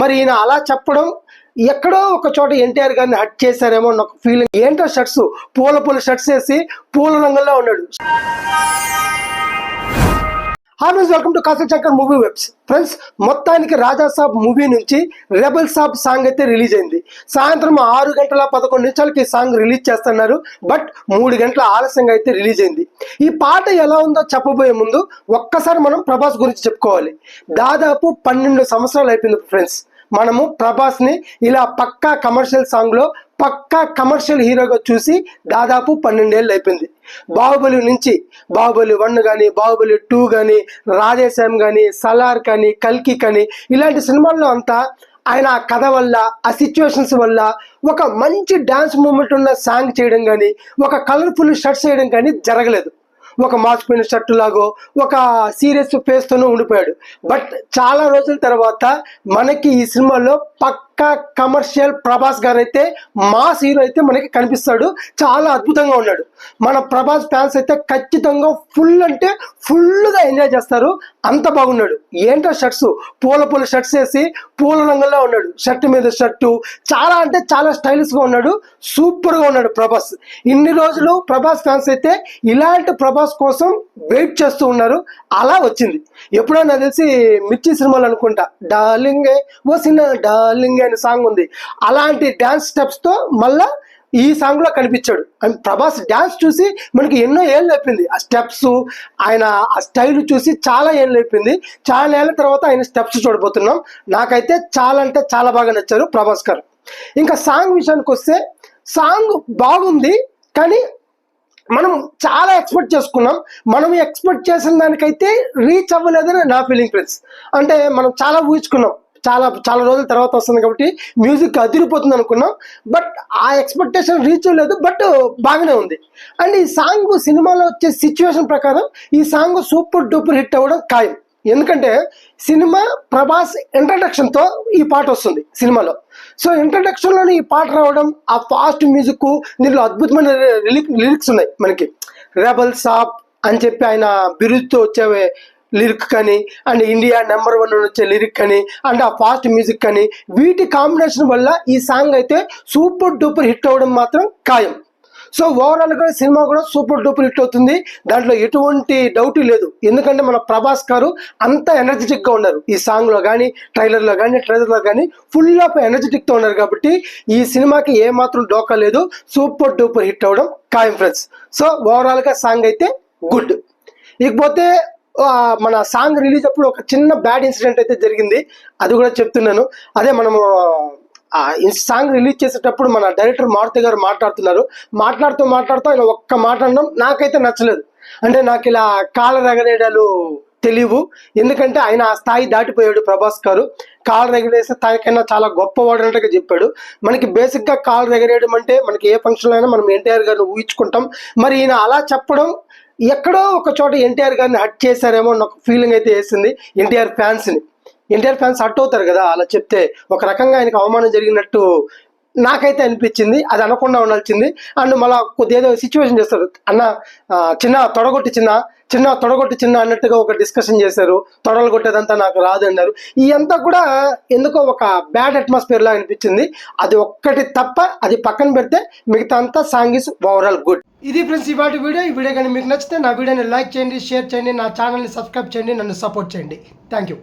మరి ఈయన అలా చెప్పడం ఎక్కడో ఒక చోట ఎన్టీఆర్ గారిని హట్ చేశారేమో నాకు ఫీలింగ్ ఏంటో షర్ట్స్ పూల పూల షర్ట్స్ వేసి పూల రంగుల్లో ఉన్నాడు. హాయ్ వెల్కమ్ టు కాసల్ చక్కర్ మూవీ వెబ్స్ ఫ్రెండ్స్ మొత్తానికి రాజా సాబ్ మూవీ నుంచి రెబల్ సాబ్ సాంగ్ అయితే రిలీజ్ అయింది. సాయంత్రం ఆరు గంటల పదకొండు నిమిషాలకి ఈ సాంగ్ రిలీజ్ చేస్తున్నారు. బట్ మూడు గంటల ఆలస్యంగా అయితే రిలీజ్ అయింది. ఈ పాట ఎలా ఉందో చెప్పబోయే ముందు ఒక్కసారి మనం ప్రభాస్ గురించి చెప్పుకోవాలి. దాదాపు పన్నెండు సంవత్సరాలు అయిపోయింది ఫ్రెండ్స్ మనము ప్రభాస్ని ఇలా పక్కా కమర్షియల్ సాంగ్లో పక్కా కమర్షియల్ హీరోగా చూసి దాదాపు పన్నెండేళ్ళు అయిపోయింది. బాహుబలి నుంచి బాహుబలి వన్ కానీ బాహుబలి టూ కానీ రాధేశ్యామ్ కానీ సలార్ కానీ కల్కి కానీ ఇలాంటి సినిమాల్లో అంతా ఆయన ఆ కథ వల్ల ఆ సిచ్యువేషన్స్ వల్ల ఒక మంచి డ్యాన్స్ మూమెంట్ ఉన్న సాంగ్ చేయడం కానీ ఒక కలర్ఫుల్ షర్ట్స్ చేయడం కానీ జరగలేదు. ఒక మాసిపోయిన షర్టు లాగో ఒక సీరియస్ ఫేస్తోనూ ఉండిపోయాడు. బట్ చాలా రోజుల తర్వాత మనకి ఈ సినిమాలో పక్క కమర్షియల్ ప్రభాస్ గారు అయితే మాస్ హీరో అయితే మనకి కనిపిస్తాడు. చాలా అద్భుతంగా ఉన్నాడు. మన ప్రభాస్ ఫ్యాన్స్ అయితే ఖచ్చితంగా ఫుల్ అంటే ఫుల్గా ఎంజాయ్ చేస్తారు. అంత బాగున్నాడు. ఏంటో షర్ట్స్? పూల పూల షర్ట్స్ వేసి పూల రంగుల్లో ఉన్నాడు. షర్ట్ మీద షర్టు. చాలా అంటే చాలా స్టైలిష్గా ఉన్నాడు. సూపర్గా ఉన్నాడు ప్రభాస్. ఇన్ని రోజులు ప్రభాస్ ఫ్యాన్స్ అయితే ఇలాంటి ప్రభాస్ కోసం వెయిట్ చేస్తూ ఉన్నారు. అలా వచ్చింది. ఎప్పుడో నాకు తెలిసి మిర్చి సినిమాలు అనుకుంటా. డార్లింగే వసిన డార్లింగే అనే సాంగ్ ఉంది. అలాంటి డ్యాన్స్ స్టెప్స్తో మళ్ళా ఈ సాంగ్లో కనిపించాడు. అండ్ ప్రభాస్ డ్యాన్స్ చూసి మనకి ఎన్నో ఏళ్ళు అయిపోయింది. ఆ స్టెప్స్ ఆయన ఆ స్టైల్ చూసి చాలా ఏళ్ళు అయిపోయింది. చాలా ఏళ్ళ తర్వాత ఆయన స్టెప్స్ చూడబోతున్నాం. నాకైతే చాలా అంటే చాలా బాగా నచ్చారు ప్రభాస్ గారు. ఇంకా సాంగ్ విషయానికి వస్తే సాంగ్ బాగుంది కానీ మనం చాలా ఎక్స్పెక్ట్ చేసుకున్నాం. మనం ఎక్స్పెక్ట్ చేసిన దానికైతే రీచ్ అవ్వలేదని నా ఫీలింగ్ ఫ్రెండ్స్ అంటే మనం చాలా ఊహించుకున్నాం. చాలా చాలా రోజుల తర్వాత వస్తుంది కాబట్టి మ్యూజిక్ అదిరిపోతుంది అనుకున్నాం. బట్ ఆ ఎక్స్పెక్టేషన్ రీచ్ అవ్వలేదు బట్ బాగానే ఉంది. అండ్ ఈ సాంగ్ సినిమాలో వచ్చే సిచ్యువేషన్ ప్రకారం ఈ సాంగ్ సూపర్ డూపర్ హిట్ అవ్వడం ఖాయం. ఎందుకంటే సినిమా ప్రభాస్ ఇంట్రడక్షన్తో ఈ పాట వస్తుంది సినిమాలో. సో ఇంట్రడక్షన్లోనే ఈ పాట రావడం ఆ ఫాస్ట్ మ్యూజిక్ దీనిలో అద్భుతమైన లిరిక్స్ ఉన్నాయి మనకి. రెబల్ సాప్ అని చెప్పి ఆయన బిరుదుతో వచ్చే లిరిక్ కానీ అండ్ ఇండియా నెంబర్ వన్ వచ్చే లిరిక్ కానీ అండ్ ఆ ఫాస్ట్ మ్యూజిక్ కానీ వీటి కాంబినేషన్ వల్ల ఈ సాంగ్ అయితే సూపర్ డూపర్ హిట్ అవ్వడం మాత్రం ఖాయం. సో ఓవరాల్గా సినిమా కూడా సూపర్ డూపర్ హిట్ అవుతుంది. దాంట్లో ఎటువంటి డౌట్ లేదు. ఎందుకంటే మన ప్రభాస్ గారు అంత ఎనర్జెటిక్గా ఉన్నారు. ఈ సాంగ్లో కానీ ట్రైలర్లో కానీ ట్రైలర్లో కానీ ఫుల్ ఆఫ్ ఎనర్జెటిక్తో ఉన్నారు కాబట్టి ఈ సినిమాకి ఏ మాత్రం డోకా లేదు. సూపర్ డూపర్ హిట్ అవడం ఖాయం ఫ్రెండ్స్ సో ఓవరాల్గా సాంగ్ అయితే గుడ్ ఇకపోతే మన సాంగ్ రిలీజ్ అప్పుడు ఒక చిన్న బ్యాడ్ ఇన్సిడెంట్ అయితే జరిగింది. అది కూడా చెప్తున్నాను. అదే మనము ఆ సాంగ్ రిలీజ్ చేసేటప్పుడు మన డైరెక్టర్ మారుతి గారు మాట్లాడుతున్నారు. మాట్లాడుతూ మాట్లాడుతూ ఆయన ఒక్క మాట అనడం నాకైతే నచ్చలేదు. అంటే నాకు ఇలా కాళ్ళ రగరేయడాలు తెలియవు. ఎందుకంటే ఆయన ఆ స్థాయి దాటిపోయాడు ప్రభాస్ గారు. కాళ్ళు ఎగరేసే స్థాయికైనా చాలా గొప్పవాడు అన్నట్టుగా చెప్పాడు. మనకి బేసిక్గా కాళ్ళు ఎగరేయడం అంటే మనకి ఏ ఫంక్షన్లో అయినా మనం ఎన్టీఆర్ గారిని ఊహించుకుంటాం. మరి ఈయన అలా చెప్పడం ఎక్కడో ఒక చోట ఎన్టీఆర్ గారిని హట్ చేశారేమో నాకు ఫీలింగ్ అయితే వేసింది ఎన్టీఆర్ ఫ్యాన్స్ని ఎన్టీఆర్ ఫ్యాన్స్ హట్ అవుతారు కదా అలా చెప్తే ఒక రకంగా ఆయనకు అవమానం జరిగినట్టు నాకైతే అనిపించింది అది అనకుండా ఉండాల్సింది. అండ్ మళ్ళీ కొద్దిగా ఏదో సిచ్యువేషన్ చేస్తారు. అన్న చిన్న తొడగొట్టి చిన్న చిన్న తొడగొట్టి చిన్న అన్నట్టుగా ఒక డిస్కషన్ చేశారు. తొడలు కొట్టేదంతా నాకు రాదు అన్నారు. ఈ అంతా కూడా ఎందుకో ఒక బ్యాడ్ అట్మాస్ఫియర్ లా అనిపించింది. అది ఒక్కటి తప్ప అది పక్కన పెడితే మిగతా అంతా సాంగ్ ఇస్ ఓవరాల్ గుడ్ ఇది ఫ్రెండ్స్ ఇవాటి వీడియో. ఈ వీడియో కానీ మీకు నచ్చితే నా వీడియోని లైక్ చేయండి షేర్ చేయండి నా ఛానల్ని సబ్స్క్రైబ్ చేయండి నన్ను సపోర్ట్ చేయండి. Thank you